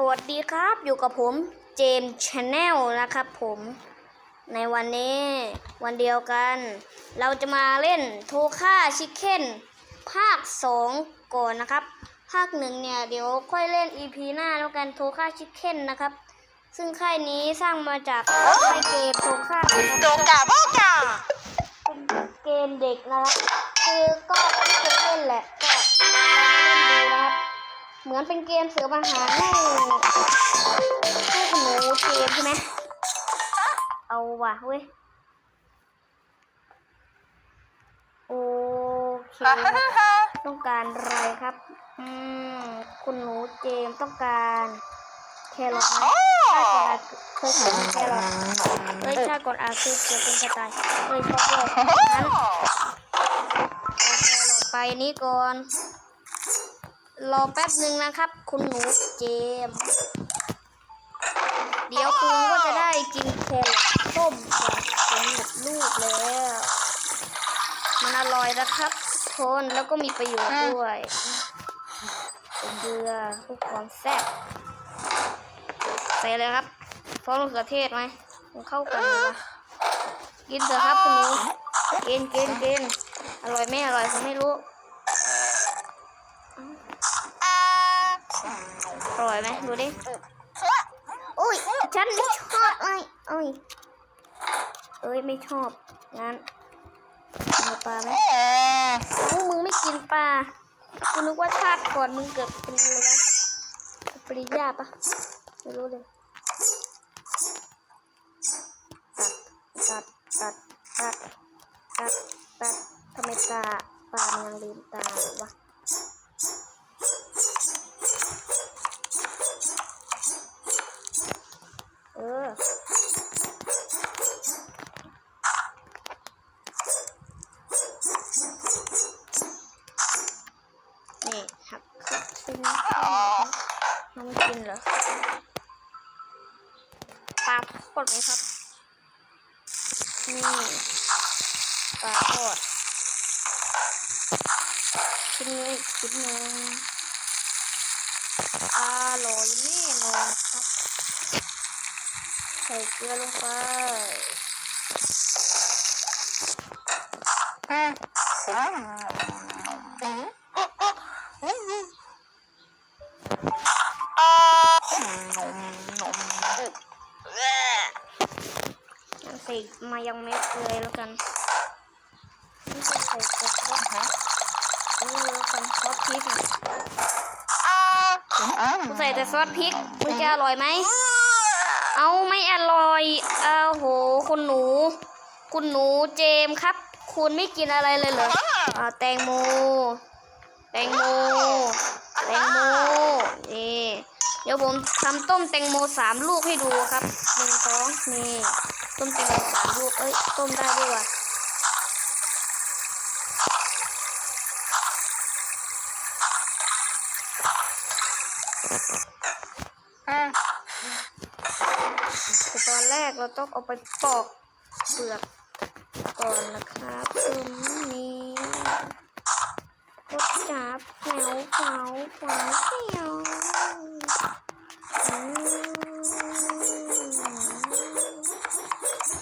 สวัสดีครับอยู่กับผมเจมชาแนลนะครับผมในวันนี้วันเดียวกัน เราจะมาเล่นโทค่าชิคเก้นภาค 2 ก่อนนะครับ ภาคหนึ่งเนี่ยเดี๋ยวค่อยเล่น EP หน้าแล้วกันโทค่าชิคเก้นนะครับ ซึ่งค่ายนี้สร้างมาจากค่ายเกมโทค่านะครับโดกาโบกาเป็นเกมเด็กนะครับคือก็ไม่เคยเล่นแหละก็ลองเล่นดูนะครับ เหมือนเป็นเกมเสือปัญหารให้ให้คุณหนูเกมใช่ไหมเอาว่ะเว้ยโอเคต้องการอะไรครับ อืม คุณหนูเจมต้องการแครอทนะชาติก่อนอาจเคยเกิดเป็นแครอทเอ้ยชาติก่อนอาจเคยเกิดเป็นกระต่ายเอ้ยชอบด้วยงั้นเอาแครอทไปนี้ก่อน รอแป๊บหนึ่งนะครับ คุณหนูเจม เดี๋ยวคุณก็จะได้กินแครอทต้มแบบเป็นหมดลูกแล้ว มันอร่อยนะครับทุกคนแล้วก็มีประโยชน์ด้วยเกลือเพื่อความแซ่บใส่เลยครับซอสมะเขือเทศไหมมันเข้ากันเลยวะกินเถอะครับคุณหนูกินกินกินอร่อยไม่อร่อยผมไม่รู้ อร่อยไหมดูดิอุ้ยฉันไม่ชอบเอ้ยเอ้ยเอ้ยไม่ชอบงั้นเอาปลาไหมพวกมึงไม่กินปลากูนึกว่าชาติก่อนมึงเกิดเป็นอะไรวะปริญญาปะไม่รู้เลยตัดตัดตัดตัดตัดตัดทำไมตาปลามันยังลืมตาวะ เออ นี่หักครับซึ่งน้องกินเหรอปลาทอดไหมครับ นี่ปลาทอดชิ้นนี้ชิ้นหนึ่งอร่อยแน่นอนครับ ใส่เกลือลงไปใส่มายองเมสเลยแล้วกันไม่ใส่กระเพาะเออแล้วกันซอสพริกน่ะใส่แต่ซอสพริกมึงจะอร่อยไหม เอาไม่อร่อยอ้าวโหคุณหนู คุณหนูเจมส์ครับ คุณไม่กินอะไรเลยเหรออ่าแตงโม แตงโม แตงโม นี่ เดี๋ยวผมทำต้มแตงโมสามลูกให้ดูครับหนึ่งสองนี่ต้มแตงโมสามลูก เอ้ย ต้มได้ด้วยว่ะแต่ ตอนแรกเราต้องเอาไปปอกเปลือกก่อนนะครับตรงนี้ก็จับแถวเผาเผาเผาอืม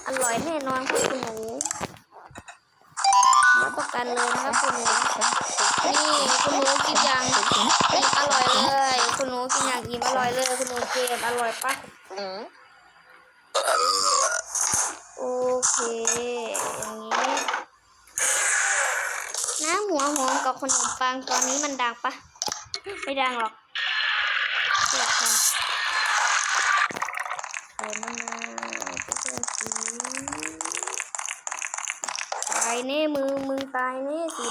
อร่อยแน่นอนครับคุณหนูรับประกันเลยนะครับคุณหนูนี่คุณหนูกินอย่างอิ่มอร่อยเลย คุณหนูกินอย่างอิ่มอร่อยเลย คุณหนูเกมอร่อยปะ โอเค อย่างนี้น้ำหัวหอมกับขนมปังตอนนี้มันดังปะไม่ดังหรอกเสียกันใส่มะนาวเพื่อนสีตายแน่มือมือตายแน่สี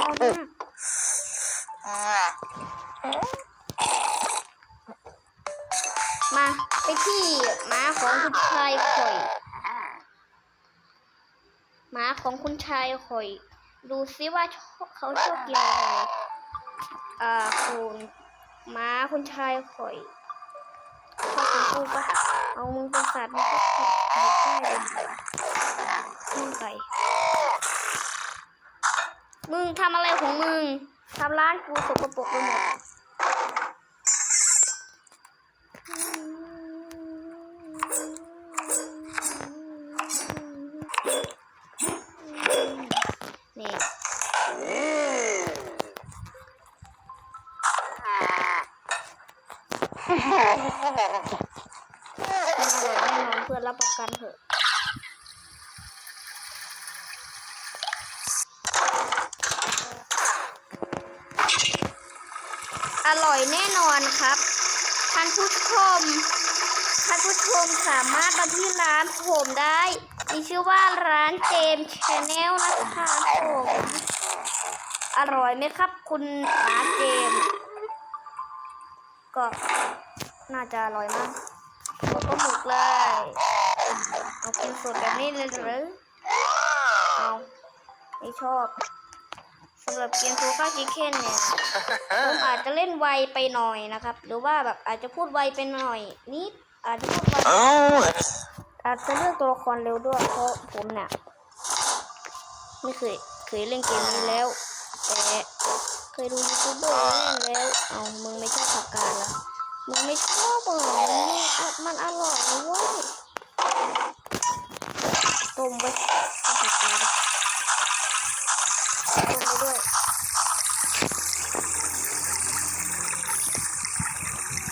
มันได้มากมาไปที่หมาของคุณชายข่อย ม้าของคุณชายหอย ดูซิว่าเขาชอบกินอะไรอ่าคุณม้าคุณชายหอยชอบกินกุ้งปะเอามึงเป็นสัตว์มึงก็ผิดผิดได้เลยมึงไปมึงทำอะไรของมึงทำร้านกูสกปรกไปหมด นี่เดือดแน่นอนเพื่อนรับประกันเถอะอร่อยแน่นอนครับท่านผู้ชมท่านผู้ชมสามารถมาที่ร้านผมได้ มีชื่อว่าร้านเจมชาแนลนะคะผมอร่อยไหมครับ คุณร้านเจมส์ก็น่าจะอร่อยมากผมก็หมึกเลยเอากินสดแบบนี้เลยหรือเอาไม่ชอบสำหรับเกมโซฟาชิเคนเนี่ยผมอาจจะเล่นไวไปหน่อยนะครับ หรือว่าแบบอาจจะพูดไวไปหน่อยนิดอาจจะพูดไว อาจจะเลือกตัวละครเร็วด้วย เพราะผมเนี่ยไม่เคยเคยเล่นเกมนี้แล้ว แต่เคยดูยูทูบเบอร์เล่นแล้ว เอามึงไม่ชอบผักกาดละมึงไม่ชอบเหรออ่มันอร่อยนะเว้ยต้มไปผักกาดต้มไปด้วย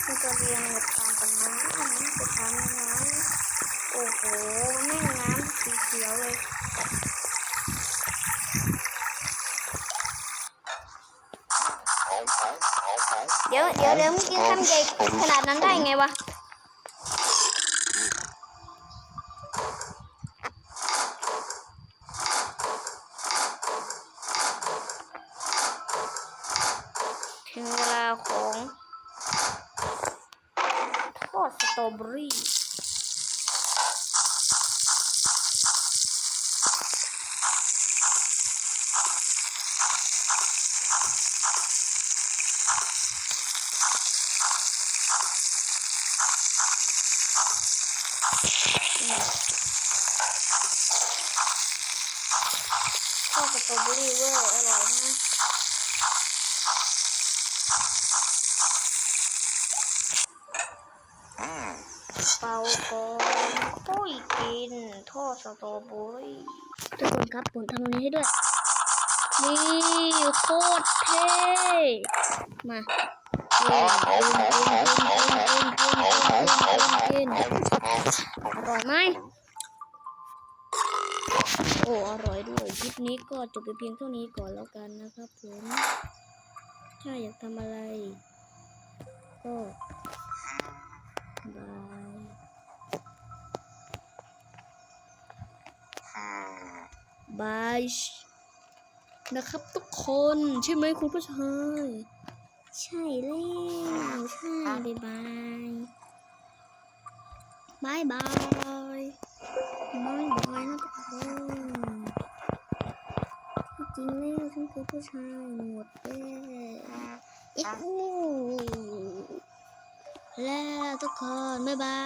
มันจะเรียงแบบตามกันนะนะจะทำยังไง โอ้แม่งน้ำสีเขียวเลยเดี๋ยวเดี๋ยวเดี๋ยวเมื่อกี้ทำใหญ่ขนาดนั้นได้ไงวะถึงเวลาของทอดสตรอเบอรี่ เป่าก่อนค่อยกินทอดสตรอเบอรี่ทุกคนครับผมทำตรงนี้ให้ด้วย นี่โคตรเท่มากินอร่อยไหมโอ้อร่อยด้วยคลิปนี้ก็จบไปเพียงเท่านี้ก่อนแล้วกันนะครับผมถ้าอยากทำอะไร ก็ บายบายนะครับทุกคนใช่ไหมคุณผู้ชายใช่แล้วใช่บายบายบายบายบายบายนะทุกคนที่จริงแล้วฉันคือผู้ชายหมดแล้วอิ๊กฮู้ แล้วทุกคน บ๊ายบา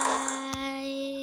ย